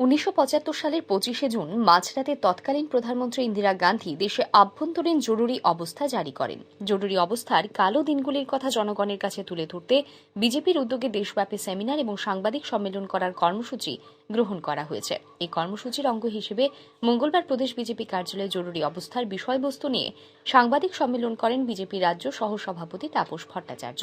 উনিশশো পঁচাত্তর সালের পঁচিশে জুন মাঝরাতে তৎকালীন প্রধানমন্ত্রী ইন্দিরা গান্ধী দেশে আভ্যন্তরীণ জরুরি অবস্থা জারি করেন। জরুরি অবস্থার কালো দিনগুলির কথা জনগণের কাছে তুলে ধরতে বিজেপির উদ্যোগে দেশব্যাপী সেমিনার এবং সাংবাদিক সম্মেলন করার কর্মসূচি গ্রহণ করা হয়েছে। এই কর্মসূচির অঙ্গ হিসেবে মঙ্গলবার প্রদেশ বিজেপি কার্যালয়ে জরুরি অবস্থার বিষয়বস্তু নিয়ে সাংবাদিক সম্মেলন করেন বিজেপি রাজ্য সহসভাপতি তাপস ভট্টাচার্য।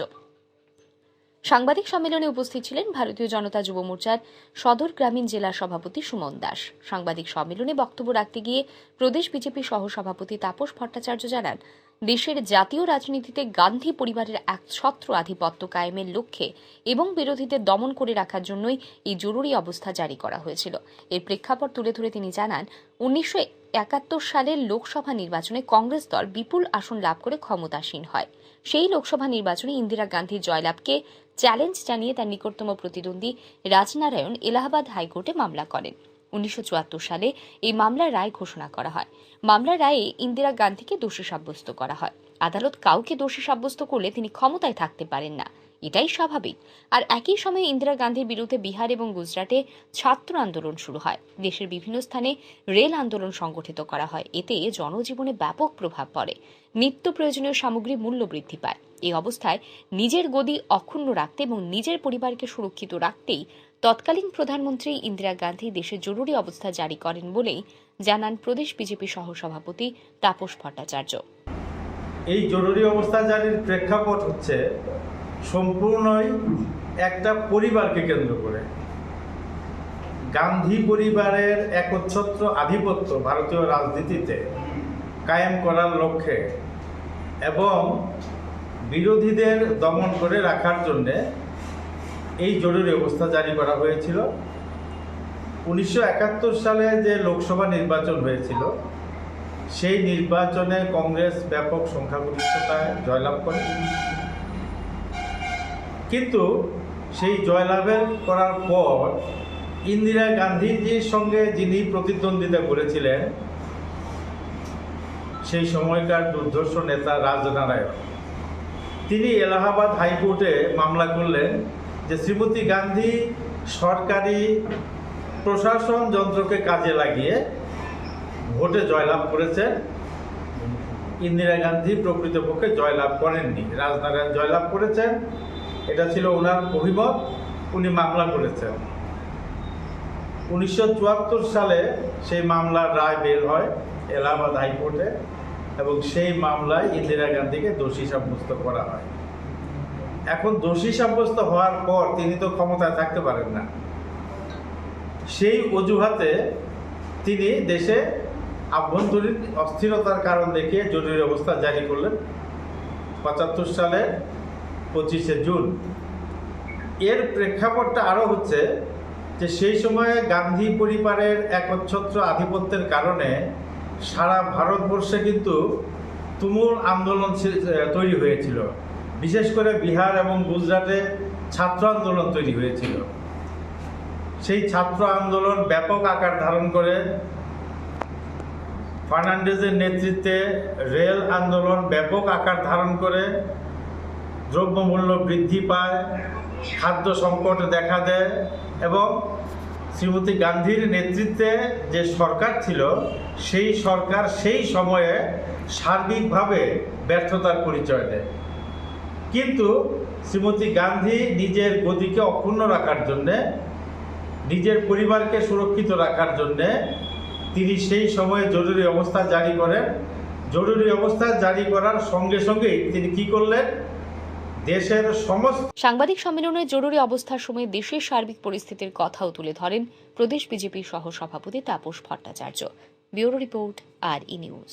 সাংবাদিক সম্মেলনে উপস্থিত ছিলেন ভারতীয় জনতা যুব মোর্চার সদর গ্রামীণ জেলা সভাপতি সুমন দাস। সাংবাদিক সম্মেলনে বক্তব্য রাখতে গিয়ে প্রদেশ বিজেপি সহসভাপতি তাপস ভট্টাচার্য জানান, দেশের জাতীয় রাজনীতিতে গান্ধী পরিবারের এক ছত্র আধিপত্য কায়েমের লক্ষ্যে এবং বিরোধীদের দমন করে রাখার জন্যই এই জরুরি অবস্থা জারি করা হয়েছিল। এর প্রেক্ষাপট তুলে ধরে তিনি জানান, উনিশশো একাত্তর সালের লোকসভা নির্বাচনে কংগ্রেস দল বিপুল আসন লাভ করে ক্ষমতাসীন হয়। সেই লোকসভা নির্বাচনে ইন্দিরা গান্ধীর জয়লাভকে চ্যালেঞ্জ জানিয়ে তার নিকটতম প্রতিদ্বন্দ্বী রাজনারায়ণ এলাহাবাদ হাইকোর্টে মামলা করেন। উনিশশো চুয়াত্তর সালে এই মামলার রায় ঘোষণা করা হয়। মামলার রায়ে ইন্দিরা গান্ধীকে দোষী সাব্যস্ত করা হয়। আদালত কাউকে দোষী সাব্যস্ত করলে তিনি ক্ষমতায় থাকতে পারেন না। এটাই স্বাভাবিক। আর একই সময়ে ইন্দিরা গান্ধীর বিরুদ্ধে বিহার এবং গুজরাটে ছাত্র আন্দোলন শুরু হয়। দেশের বিভিন্ন স্থানে রেল আন্দোলন সংগঠিত করা হয়। এতে জনজীবনে ব্যাপক প্রভাব পড়ে। নিত্য প্রয়োজনীয় সামগ্রী মূল্য বৃদ্ধি পায়। এই অবস্থায় নিজের গদি অক্ষুণ্ণ রাখতে এবং নিজের পরিবারকে সুরক্ষিত রাখতেই তৎকালীন প্রধানমন্ত্রী ইন্দিরা গান্ধী দেশে জরুরি অবস্থা জারি করেন বলেই জানান প্রদেশ বিজেপি সহসভাপতি তাপস ভট্টাচার্য। এই জরুরি অবস্থা জারির প্রেক্ষাপট হচ্ছে সম্পূর্ণই একটা পরিবারকে কেন্দ্র করে। গান্ধী পরিবারের একচ্ছত্র আধিপত্য ভারতীয় রাজনীতিতে কায়েম করার লক্ষ্যে এবং বিরোধীদের দমন করে রাখার জন্যে এই জরুরি অবস্থা জারি করা হয়েছিল। উনিশশো একাত্তর সালে যে লোকসভা নির্বাচন হয়েছিল, সেই নির্বাচনে কংগ্রেস ব্যাপক সংখ্যাগরিষ্ঠতায় জয়লাভ করে। কিন্তু সেই জয়লাভের করার পর ইন্দিরা গান্ধীজির সঙ্গে যিনি প্রতিদ্বন্দ্বিতা করেছিলেন, সেই সময়কার দুর্ধর্ষ নেতা রাজনারায়ণ তিনি এলাহাবাদ হাইকোর্টে মামলা করলেন যে শ্রীমতী গান্ধী সরকারি প্রশাসন যন্ত্রকে কাজে লাগিয়ে ভোটে জয়লাভ করেছেন। ইন্দিরা গান্ধী প্রকৃতপক্ষে জয়লাভ করেননি। রাজনারায়ণ জয়লাভ করেছেন। এটা ছিল ওনার অভিমত, উনি মামলা করেছেন। উনিশশো চুয়াত্তর সালে সেই মামলার রায় বের হয় এলাহাবাদ হাইকোর্টে এবং সেই মামলায় ইন্দিরা গান্ধীকে দোষী সাব্যস্ত করা হয়। এখন দোষী সাব্যস্ত হওয়ার পর তিনি তো ক্ষমতায় থাকতে পারেন না। সেই অজুহাতে তিনি দেশে আভ্যন্তরীণ অস্থিরতার কারণ দেখিয়ে জরুরি অবস্থা জারি করলেন। পঁচাত্তর সালের পঁচিশে জুন। এর প্রেক্ষাপটটা আরও হচ্ছে যে সেই সময়ে গান্ধী পরিবারের একচ্ছত্র আধিপত্যের কারণে সারা ভারতবর্ষে কিন্তু তুমুল আন্দোলন তৈরি হয়েছিল। বিশেষ করে বিহার এবং গুজরাটে ছাত্র আন্দোলন তৈরি হয়েছিল। সেই ছাত্র আন্দোলন ব্যাপক আকার ধারণ করে ফার্নান্ডেজের নেতৃত্বে রেল আন্দোলন ব্যাপক আকার ধারণ করে দ্রব্যমূল্য বৃদ্ধি পায়, খাদ্য সংকট দেখা দেয় এবং শ্রীমতী গান্ধীর নেতৃত্বে যে সরকার ছিল, সেই সরকার সেই সময়ে সার্বিকভাবে ব্যর্থতার পরিচয় দেয়। কিন্তু শ্রীমতী গান্ধী নিজের গতিকে অক্ষুণ্ণ রাখার জন্যে, নিজের পরিবারকে সুরক্ষিত রাখার জন্যে তিনি সেই সময়ে জরুরি অবস্থা জারি করেন। জরুরি অবস্থা জারি করার সঙ্গে সঙ্গেই তিনি কি করলেন? দেশের সমস্ত সাংবাদিক সম্মেলনের জরুরি অবস্থার সময় দেশের সার্বিক পরিস্থিতির কথাও তুলে ধরেন প্রদেশ বিজেপি সহ সভাপতি Tapas Bhattacharya. Bureau report R E news.